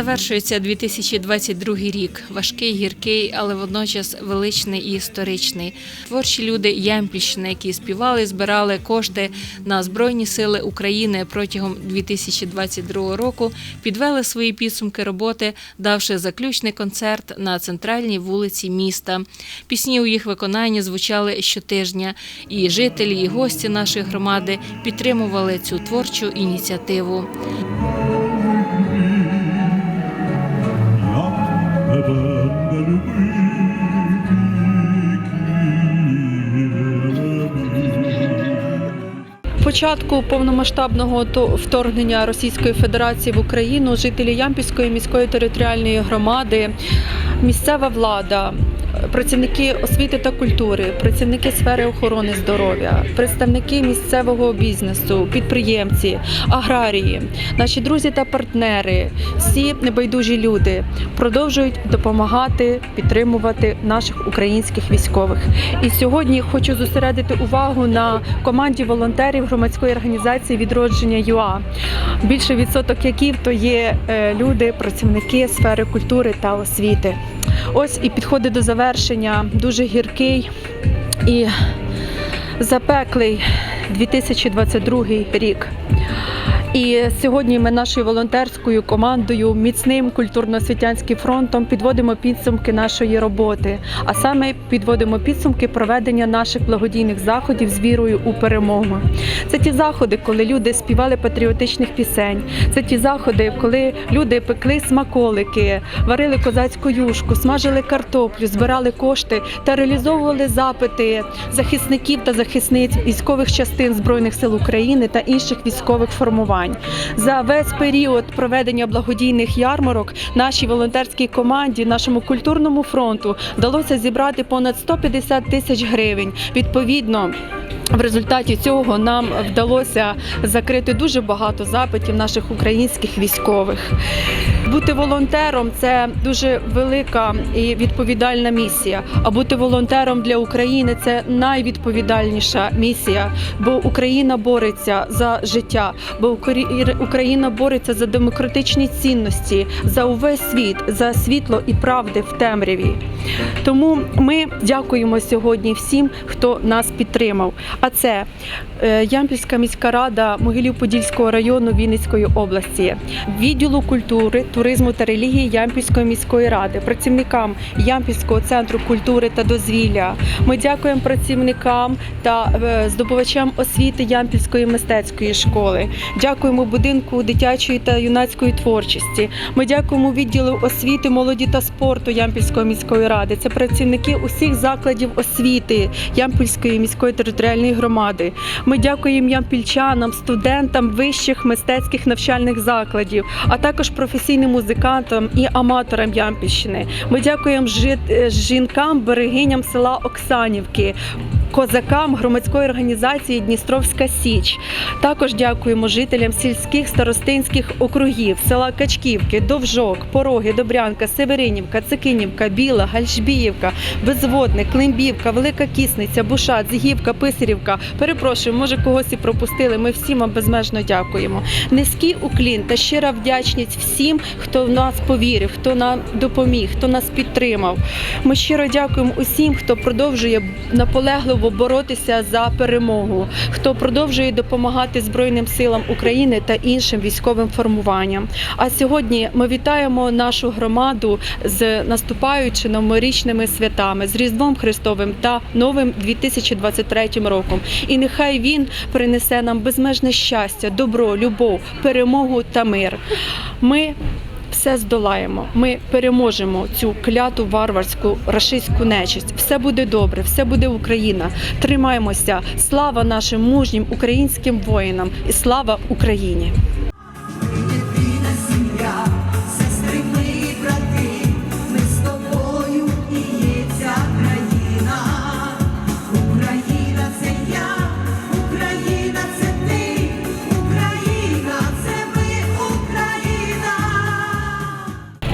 Завершується 2022 рік. Важкий, гіркий, але водночас величний і історичний. Творчі люди Ямпільщини, які співали, збирали кошти на Збройні Сили України протягом 2022 року, підвели свої підсумки роботи, давши заключний концерт на центральній вулиці міста. Пісні у їх виконанні звучали щотижня, і жителі, і гості нашої громади підтримували цю творчу ініціативу. Початку повномасштабного то- вторгнення Російської Федерації в Україну жителі Ямпільської міської територіальної громади, місцева влада, працівники освіти та культури, працівники сфери охорони здоров'я, представники місцевого бізнесу, підприємці, аграрії, наші друзі та партнери, всі небайдужі люди продовжують допомагати підтримувати наших українських військових. І сьогодні хочу зосередити увагу на команді волонтерів громадської організації відродження ЮА. Більше відсоток яких то є е, люди, працівники сфери культури та освіти. Ось і підходить до завершення дуже гіркий і запеклий 2022 рік. І сьогодні ми нашою волонтерською командою, міцним культурно-освітянським фронтом підводимо підсумки нашої роботи, а саме підводимо підсумки проведення наших благодійних заходів з вірою у перемогу. Це ті заходи, коли люди співали патріотичних пісень. Це ті заходи, коли люди пекли смаколики, варили козацьку юшку, смажили картоплю, збирали кошти та реалізовували запити захисників та захисниць військових частин збройних сил України та інших військових формувань. За весь період проведення благодійних ярмарок нашій волонтерській команді, нашому культурному фронту вдалося зібрати понад 150 тисяч гривень. Відповідно. В результаті цього нам вдалося закрити дуже багато запитів наших українських військових. Бути волонтером це дуже велика і відповідальна місія. А бути волонтером для України це найвідповідальніша місія, бо Україна бореться за життя, бо Укр- Україна бореться за демократичні цінності, за увесь світ, за світло і правди в темряві. Тому ми дякуємо сьогодні всім, хто нас підтримав. А це е, Ямпільська міська рада Могилів-Подільського району Вінницької області, відділу культури, туризму та релігії Ямпільської міської ради, працівникам Ямпільського центру культури та дозвілля. Ми дякуємо працівникам та е, здобувачам освіти Ямпільської мистецької школи. Дякуємо будинку дитячої та юнацької творчості. Ми дякуємо відділу освіти, молоді та спорту Ямпільської міської ради. Це працівники усіх закладів освіти Ямпільської міської територіальної громади. Ми дякуємо ямпільчанам, студентам вищих мистецьких навчальних закладів, а також професійним музикантам і аматорам Ямпільщини. Ми дякуємо жит- е, жінкам, берегиням села Оксанівки. Козакам громадської організації Дністровська Січ також дякуємо жителям сільських старостинських округів села Качківки, Довжок, Пороги, Добрянка, Северинівка, Цикинівка, Біла, Гальшбіївка, Безводник, Климбівка, Велика Кісниця, Бушат, Зігівка, Писарівка. Перепрошую, може когось і пропустили. Ми всім вам безмежно дякуємо. Низький уклін та щира вдячність всім, хто в нас повірив, хто нам допоміг, хто нас підтримав. Ми щиро дякуємо усім, хто продовжує наполегливо боротися за перемогу, хто продовжує допомагати Збройним силам України та іншим військовим формуванням. А сьогодні ми вітаємо нашу громаду з наступаючими новорічними святами, з Різдвом Христовим та новим 2023 роком. І нехай він принесе нам безмежне щастя, добро, любов, перемогу та мир. Ми все здолаємо. Ми переможемо цю кляту варварську рашистську нечисть. Все буде добре, все буде Україна. Тримаємося. Слава нашим мужнім українським воїнам і слава Україні!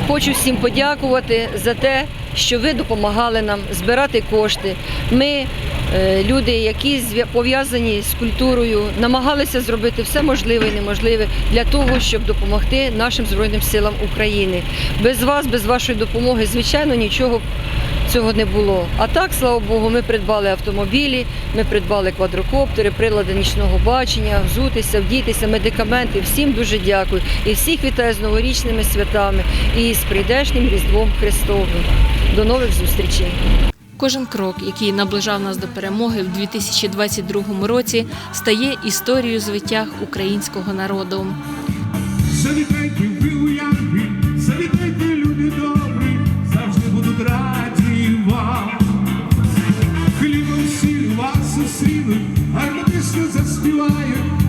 Хочу всім подякувати за те, що ви допомагали нам збирати кошти. Ми е, люди, які пов'язані з культурою, намагалися зробити все можливе і неможливе для того, щоб допомогти нашим Збройним силам України. Без вас, без вашої допомоги, звичайно, нічого цього не було. А так, слава Богу, ми придбали автомобілі, ми придбали квадрокоптери, прилади нічного бачення, взутися, вдітися, медикаменти. Всім дуже дякую. І всіх вітаю з новорічними святами і з прийдешнім Різдвом Христовим. До нових зустрічей. Кожен крок, який наближав нас до перемоги в 2022 році, стає історією звитяг українського народу. fire